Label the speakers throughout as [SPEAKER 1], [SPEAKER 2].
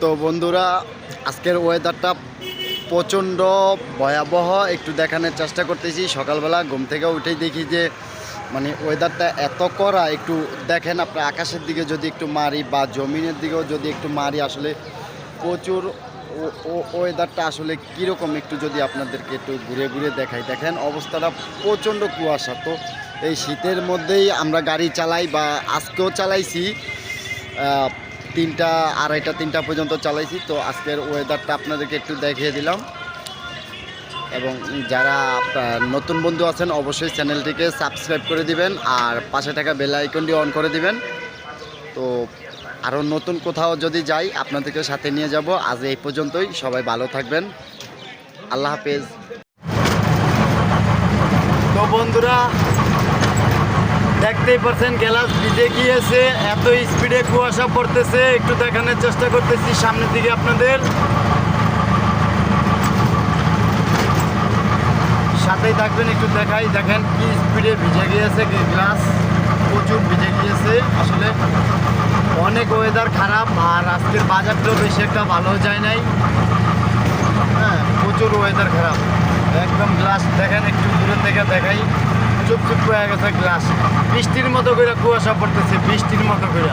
[SPEAKER 1] তো বন্ধুরা, আজকের ওয়েদারটা প্রচণ্ড ভয়াবহ। একটু দেখানোর চেষ্টা করতেছি। সকালবেলা ঘুম থেকে উঠেই দেখি যে মানে ওয়েদারটা এত করা একটু দেখেন আপনার আকাশের দিকে যদি একটু মারি বা জমিনের দিকেও যদি একটু মারি, আসলে প্রচুর ওয়েদারটা আসলে কীরকম একটু যদি আপনাদেরকে একটু ঘুরে ঘুরে দেখাই। দেখেন, অবস্থাটা প্রচণ্ড কুয়াশা। তো এই শীতের মধ্যেই আমরা গাড়ি চালাই বা আজকেও চালাইছি। তিনটা, আড়াইটা, তিনটা পর্যন্ত চালাইছি। তো আজকের ওয়েদারটা আপনাদেরকে একটু দেখিয়ে দিলাম। এবং যারা নতুন বন্ধু আছেন, অবশ্যই চ্যানেলটিকে সাবস্ক্রাইব করে দিবেন আর পাশে থাকা বেল আইকনটি অন করে দিবেন। তো আরও নতুন কোথাও যদি যাই, আপনাদেরকে সাথে নিয়ে যাব। আজ এই পর্যন্তই। সবাই ভালো থাকবেন। আল্লাহ হাফেজ। তো বন্ধুরা দেখতেই পারছেন গ্লাস ভিজে গিয়েছে, এত স্পিডে কুয়াশা পড়তেছে, একটু দেখানোর চেষ্টা করতেছি সামনের দিকে আপনাদের। সাথেই থাকবেন, একটু দেখাই, দেখেন কি স্পিডে ভিজে গিয়েছে গ্লাস, প্রচুর ভিজে গিয়েছে, আসলে অনেক ওয়েদার খারাপ, আর আজকের বাজারটাও বেশি একটা ভালো যায় নাই। হ্যাঁ প্রচুর ওয়েদার খারাপ। একদম গ্লাস, দেখেন একটু দূরে থেকে দেখাই। চুপ চুপ হয়ে গেছে গ্লাস বৃষ্টির মতো করে কুয়াশা পড়তেছে, বৃষ্টির মতো করে।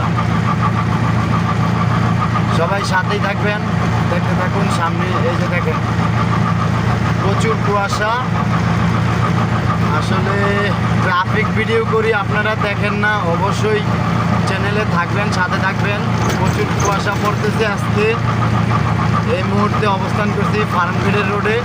[SPEAKER 1] সবাই সাথেই থাকবেন, দেখতে থাকুন, সামনে এই যে দেখেন, প্রচুর কুয়াশা। আসলে ট্রাফিক ভিডিও করি, আপনারা দেখেন না, অবশ্যই চ্যানেলে থাকবেন, সাথে থাকবেন। প্রচুর কুয়াশা পড়তেছে আজকে। এই মুহূর্তে অবস্থান করছি ফার্মগেটের রোডে।